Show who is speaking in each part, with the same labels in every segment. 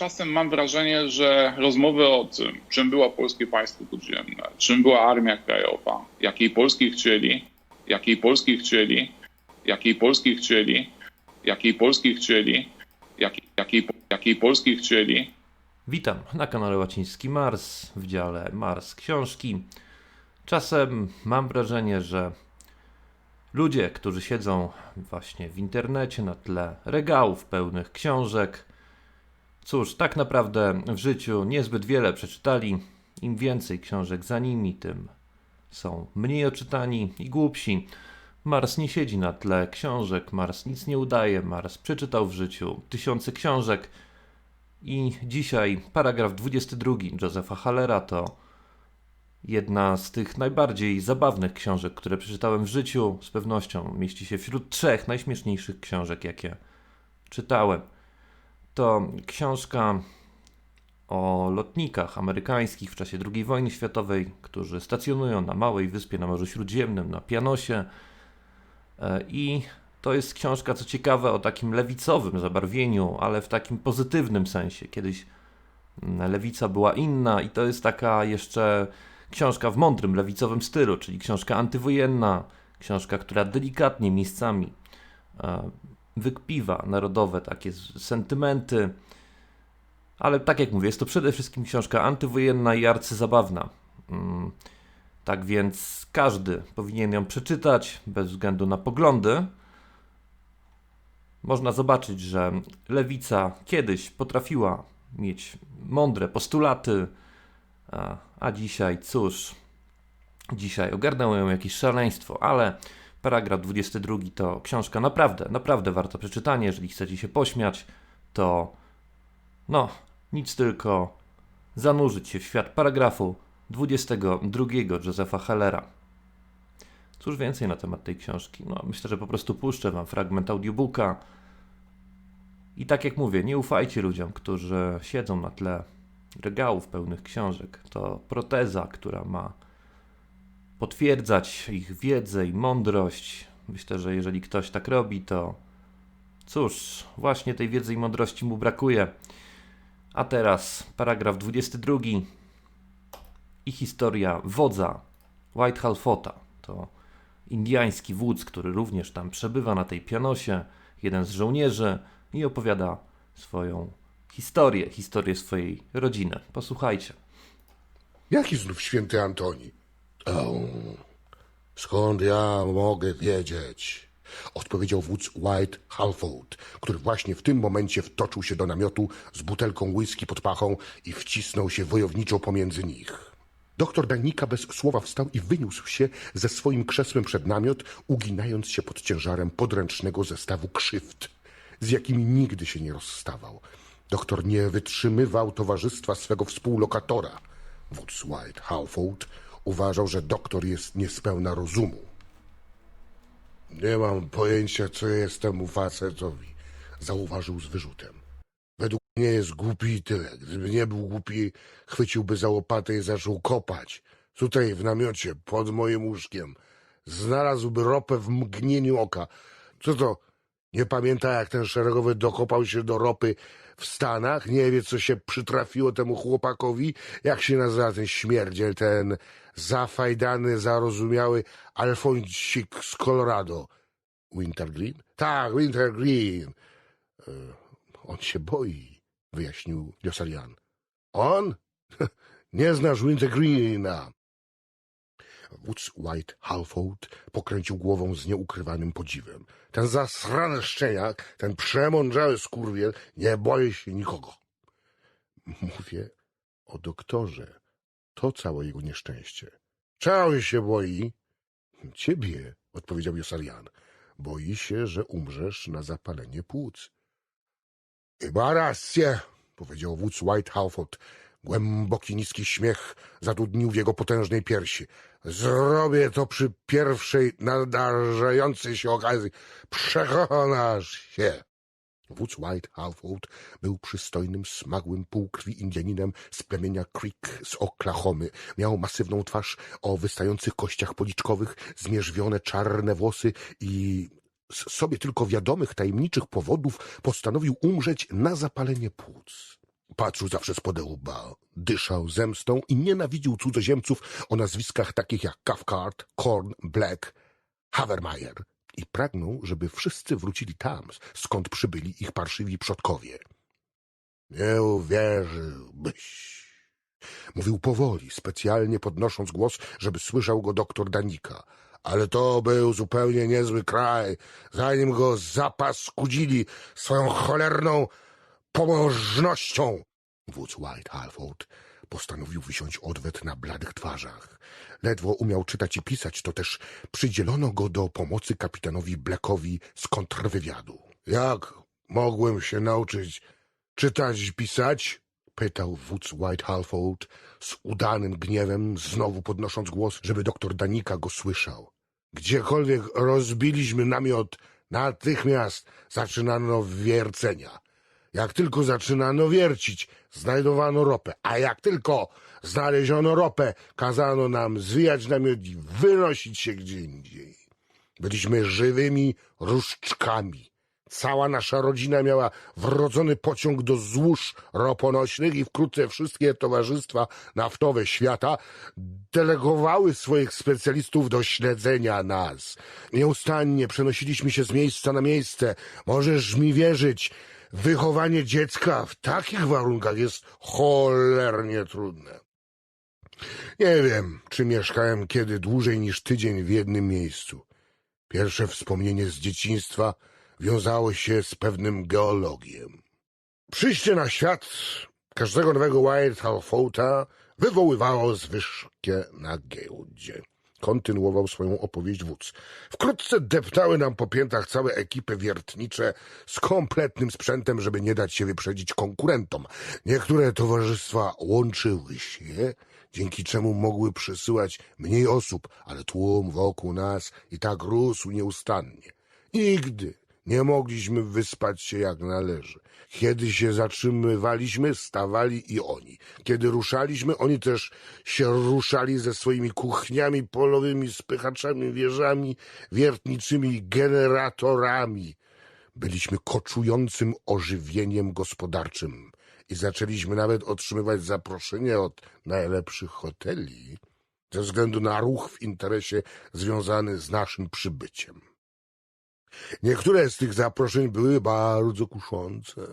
Speaker 1: czasem mam wrażenie, że rozmowy o tym, czym było polskie państwo podziemne, czym była Armia Krajowa, jakiej Polski chcieli, jakiej Polski chcieli, jakiej Polski chcieli, jakiej Polski chcieli, jakiej, jakiej, jakiej Polski chcieli,
Speaker 2: Witam na kanale Łaciński Mars w dziale Mars Książki. Czasem mam wrażenie, że ludzie, którzy siedzą właśnie w internecie na tle regałów pełnych książek, cóż, tak naprawdę w życiu niezbyt wiele przeczytali. Im więcej książek za nimi, tym są mniej oczytani i głupsi. Mars nie siedzi na tle książek, Mars nic nie udaje, Mars przeczytał w życiu tysiące książek. I dzisiaj paragraf 22 Josepha Hallera to jedna z tych najbardziej zabawnych książek, które przeczytałem w życiu. Z pewnością mieści się wśród trzech najśmieszniejszych książek, jakie czytałem. To książka o lotnikach amerykańskich w czasie II wojny światowej, którzy stacjonują na małej wyspie na Morzu Śródziemnym, na Pianosie. E, I to jest książka, co ciekawe, o takim lewicowym zabarwieniu, ale w takim pozytywnym sensie. Kiedyś mm, lewica była inna, i to jest taka jeszcze książka w mądrym lewicowym stylu, czyli książka antywojenna, książka, która delikatnie miejscami e, wykpiwa narodowe takie sentymenty. Ale tak jak mówię, jest to przede wszystkim książka antywojenna i arcyzabawna. Mm, Tak więc każdy powinien ją przeczytać, bez względu na poglądy można zobaczyć, że lewica kiedyś potrafiła mieć mądre postulaty, a dzisiaj, cóż, dzisiaj ogarnęło ją jakieś szaleństwo, ale paragraf 22 to książka naprawdę, naprawdę warta przeczytania. Jeżeli chcecie się pośmiać, to no, nic tylko zanurzyć się w świat paragrafu 22 Josepha Hellera. Cóż więcej na temat tej książki? No, myślę, że po prostu puszczę wam fragment audiobooka. I tak jak mówię, nie ufajcie ludziom, którzy siedzą na tle regałów pełnych książek. To proteza, która ma potwierdzać ich wiedzę i mądrość. Myślę, że jeżeli ktoś tak robi, to cóż, właśnie tej wiedzy i mądrości mu brakuje. A teraz paragraf 22 i historia wodza Whitehall Fota. To indiański wódz, który również tam przebywa na tej pianosie, jeden z żołnierzy i opowiada swoją historię, historię swojej rodziny. Posłuchajcie.
Speaker 3: Jaki znów święty Antoni? O, skąd ja mogę wiedzieć? Odpowiedział wódz White Halford, który właśnie w tym momencie wtoczył się do namiotu z butelką whisky pod pachą i wcisnął się wojowniczo pomiędzy nich. Doktor Danika bez słowa wstał i wyniósł się ze swoim krzesłem przed namiot, uginając się pod ciężarem podręcznego zestawu krzywd, z jakimi nigdy się nie rozstawał. Doktor nie wytrzymywał towarzystwa swego współlokatora. Wódz White Halford uważał, że doktor jest niespełna rozumu. Nie mam pojęcia, co jest temu facetowi, zauważył z wyrzutem. Według mnie jest głupi i tyle. Gdyby nie był głupi, chwyciłby za łopatę i zaczął kopać. Tutaj w namiocie, pod moim łóżkiem. Znalazłby ropę w mgnieniu oka. Co to? Nie pamięta, jak ten szeregowy dokopał się do ropy w Stanach? Nie wie, co się przytrafiło temu chłopakowi? Jak się nazywa ten śmierdziel, ten zafajdany, zarozumiały Alfonsik z Colorado? Wintergreen? Tak, Wintergreen. E, On się boi, wyjaśnił Josarian. On? Nie znasz Wintergreena. Wódz White Halford pokręcił głową z nieukrywanym podziwem. Ten zasrany szczeniak, ten przemądrzały skurwiel nie boi się nikogo. Mówię o doktorze. To całe jego nieszczęście. Czego się boi? Ciebie, odpowiedział Josarian. Boi się, że umrzesz na zapalenie płuc. Chyba rację, powiedział wódz White Halford. Głęboki, niski śmiech zadudnił w jego potężnej piersi. Zrobię to przy pierwszej nadarzającej się okazji. Przekonasz się. Wódz White Halford był przystojnym, smagłym, półkrwi Indianinem z plemienia Creek z Oklahomy. Miał masywną twarz o wystających kościach policzkowych, zmierzwione czarne włosy i z sobie tylko wiadomych tajemniczych powodów postanowił umrzeć na zapalenie płuc. Patrzył zawsze spod łba. Dyszał zemstą i nienawidził cudzoziemców o nazwiskach takich jak Cathcart, Korn, Black, Havermeyer i pragnął, żeby wszyscy wrócili tam, skąd przybyli ich parszywi przodkowie. Nie uwierzyłbyś. Mówił powoli, specjalnie podnosząc głos, żeby słyszał go doktor Danika. Ale to był zupełnie niezły kraj, zanim go zapaskudzili swoją cholerną pomożnością. Wódz White Halford postanowił wysiąść odwet na bladych twarzach. Ledwo umiał czytać i pisać, to też przydzielono go do pomocy kapitanowi Blackowi z kontrwywiadu. Jak mogłem się nauczyć czytać i pisać? Pytał wódz White Halford z udanym gniewem, znowu podnosząc głos, żeby doktor Danika go słyszał. Gdziekolwiek rozbiliśmy namiot, natychmiast zaczynano wiercenia. Jak tylko zaczynano wiercić, znajdowano ropę, a jak tylko znaleziono ropę, kazano nam zwijać namiot i wynosić się gdzie indziej. Byliśmy żywymi różdżkami. Cała nasza rodzina miała wrodzony pociąg do złóż roponośnych i wkrótce wszystkie towarzystwa naftowe świata delegowały swoich specjalistów do śledzenia nas. Nieustannie przenosiliśmy się z miejsca na miejsce. Możesz mi wierzyć, wychowanie dziecka w takich warunkach jest cholernie trudne. Nie wiem, czy mieszkałem kiedy dłużej niż tydzień w jednym miejscu. Pierwsze wspomnienie z dzieciństwa wiązało się z pewnym geologiem. Przyjście na świat każdego nowego White Halfota wywoływało zwyżkę na giełdzie. Kontynuował swoją opowieść wódz. Wkrótce deptały nam po piętach całe ekipy wiertnicze z kompletnym sprzętem, żeby nie dać się wyprzedzić konkurentom. Niektóre towarzystwa łączyły się, dzięki czemu mogły przysyłać mniej osób, ale tłum wokół nas i tak rósł nieustannie. Nigdy nie mogliśmy wyspać się jak należy. Kiedy się zatrzymywaliśmy, stawali i oni. Kiedy ruszaliśmy, oni też się ruszali ze swoimi kuchniami polowymi, spychaczami, wieżami, wiertniczymi generatorami. Byliśmy koczującym ożywieniem gospodarczym i zaczęliśmy nawet otrzymywać zaproszenia od najlepszych hoteli ze względu na ruch w interesie związany z naszym przybyciem. Niektóre z tych zaproszeń były bardzo kuszące,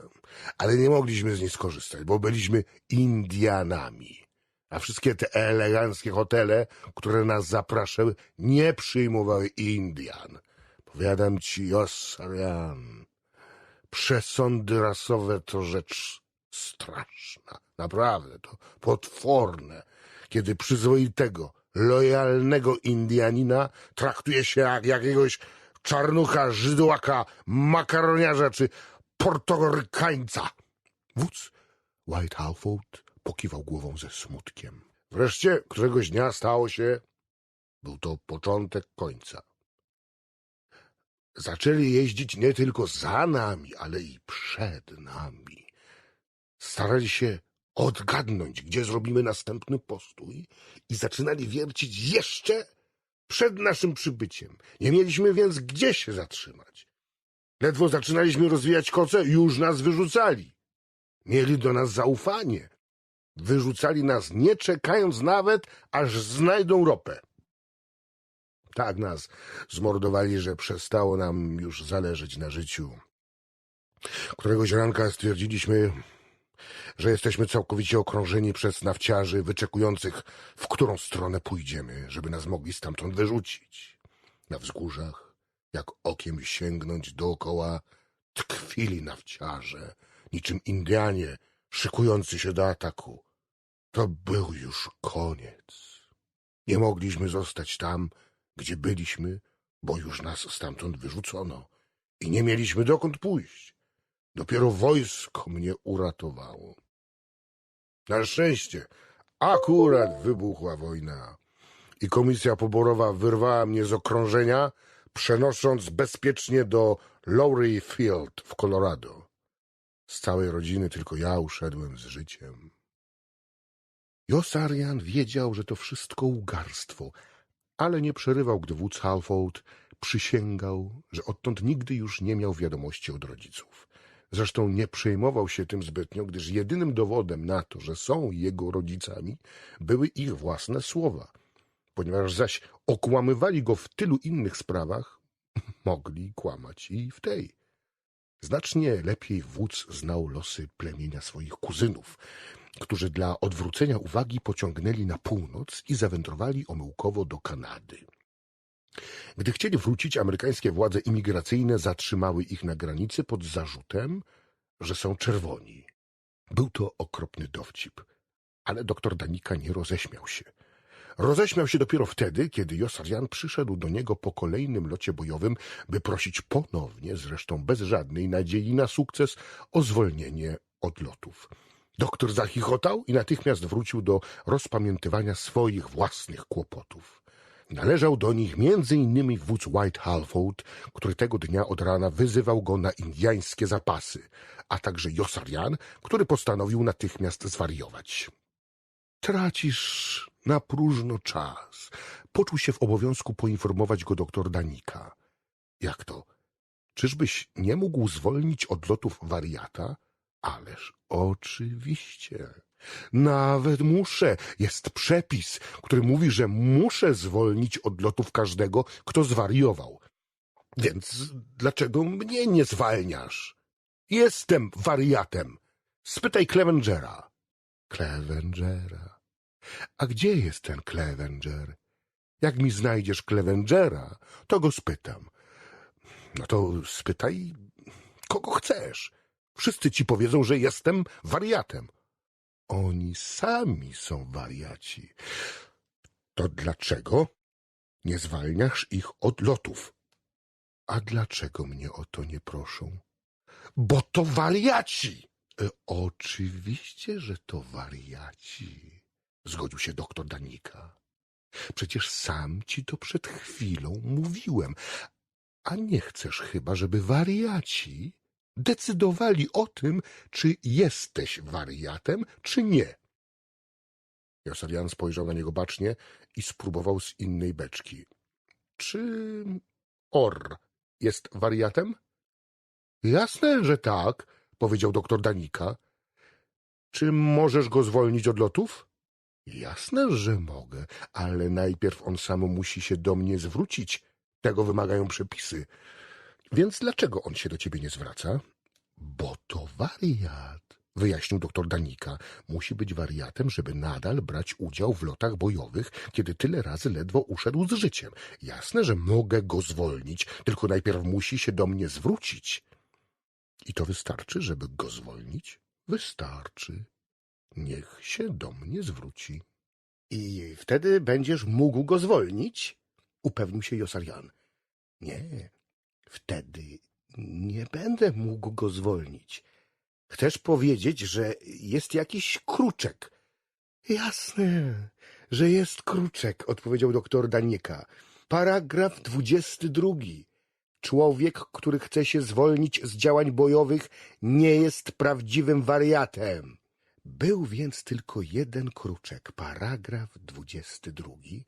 Speaker 3: ale nie mogliśmy z nich skorzystać, bo byliśmy Indianami. A wszystkie te eleganckie hotele, które nas zapraszały, nie przyjmowały Indian. Powiadam ci, Osarian, przesądy rasowe to rzecz straszna. Naprawdę, to potworne, kiedy przyzwoitego, lojalnego Indianina traktuje się jak jakiegoś czarnucha, żydłaka, makaroniarza czy portorykańca. Wódz White Halford pokiwał głową ze smutkiem. Wreszcie któregoś dnia stało się, był to początek końca. Zaczęli jeździć nie tylko za nami, ale i przed nami. Starali się odgadnąć, gdzie zrobimy następny postój i zaczynali wiercić jeszcze przed naszym przybyciem. Nie mieliśmy więc gdzie się zatrzymać. Ledwo zaczynaliśmy rozwijać koce, już nas wyrzucali. Mieli do nas zaufanie. Wyrzucali nas, nie czekając nawet, aż znajdą ropę. Tak nas zmordowali, że przestało nam już zależeć na życiu. Któregoś ranka stwierdziliśmy, że jesteśmy całkowicie okrążeni przez nafciarzy wyczekujących, w którą stronę pójdziemy, żeby nas mogli stamtąd wyrzucić. Na wzgórzach, jak okiem sięgnąć dookoła, tkwili nafciarze, niczym Indianie szykujący się do ataku. To był już koniec. Nie mogliśmy zostać tam, gdzie byliśmy, bo już nas stamtąd wyrzucono i nie mieliśmy dokąd pójść. Dopiero wojsko mnie uratowało. Na szczęście akurat wybuchła wojna i komisja poborowa wyrwała mnie z okrążenia, przenosząc bezpiecznie do Lowry Field w Colorado. Z całej rodziny tylko ja uszedłem z życiem. Josarian wiedział, że to wszystko ugarstwo, ale nie przerywał, gdy wódz Halford przysięgał, że odtąd nigdy już nie miał wiadomości od rodziców. Zresztą nie przejmował się tym zbytnio, gdyż jedynym dowodem na to, że są jego rodzicami, były ich własne słowa. Ponieważ zaś okłamywali go w tylu innych sprawach, mogli kłamać i w tej. Znacznie lepiej wódz znał losy plemienia swoich kuzynów, którzy dla odwrócenia uwagi pociągnęli na północ i zawędrowali omyłkowo do Kanady. Gdy chcieli wrócić, amerykańskie władze imigracyjne zatrzymały ich na granicy pod zarzutem, że są czerwoni. Był to okropny dowcip, ale doktor Danika nie roześmiał się. Roześmiał się dopiero wtedy, kiedy Josarian przyszedł do niego po kolejnym locie bojowym, by prosić ponownie, zresztą bez żadnej nadziei na sukces, o zwolnienie od lotów. Doktor zachichotał i natychmiast wrócił do rozpamiętywania swoich własnych kłopotów. Należał do nich innymi wódz White Halford, który tego dnia od rana wyzywał go na indiańskie zapasy, a także Josarian, który postanowił natychmiast zwariować. Tracisz na próżno czas. Poczuł się w obowiązku poinformować go doktor Danika. Jak to? Czyżbyś nie mógł zwolnić od lotów wariata? Ależ oczywiście. Nawet muszę. Jest przepis, który mówi, że muszę zwolnić od lotów każdego, kto zwariował. Więc dlaczego mnie nie zwalniasz? Jestem wariatem. Spytaj Clevengera. Clevengera. A gdzie jest ten Clevenger? Jak mi znajdziesz Clevengera, to go spytam. No to spytaj, kogo chcesz. Wszyscy ci powiedzą, że jestem wariatem. Oni sami są wariaci. To dlaczego nie zwalniasz ich od lotów? A dlaczego mnie o to nie proszą? Bo to wariaci! E, oczywiście, że to wariaci, zgodził się doktor Danika. Przecież sam ci to przed chwilą mówiłem. A nie chcesz chyba, żeby wariaci decydowali o tym, czy jesteś wariatem, czy nie. Josarian spojrzał na niego bacznie i spróbował z innej beczki. Czy Or jest wariatem? Jasne, że tak, powiedział doktor Danika. Czy możesz go zwolnić od lotów? Jasne, że mogę, ale najpierw on sam musi się do mnie zwrócić. Tego wymagają przepisy. Więc dlaczego on się do ciebie nie zwraca? Bo to wariat, wyjaśnił doktor Danika. Musi być wariatem, żeby nadal brać udział w lotach bojowych, kiedy tyle razy ledwo uszedł z życiem. Jasne, że mogę go zwolnić, tylko najpierw musi się do mnie zwrócić. I to wystarczy, żeby go zwolnić? Wystarczy. Niech się do mnie zwróci. I wtedy będziesz mógł go zwolnić? Upewnił się Josarian. Nie, wtedy nie będę mógł go zwolnić. Chcesz powiedzieć, że jest jakiś kruczek? Jasne, że jest kruczek, odpowiedział doktor Danieka. Paragraf dwudziesty drugi. Człowiek, który chce się zwolnić z działań bojowych, nie jest prawdziwym wariatem. Był więc tylko jeden kruczek, paragraf dwudziesty drugi,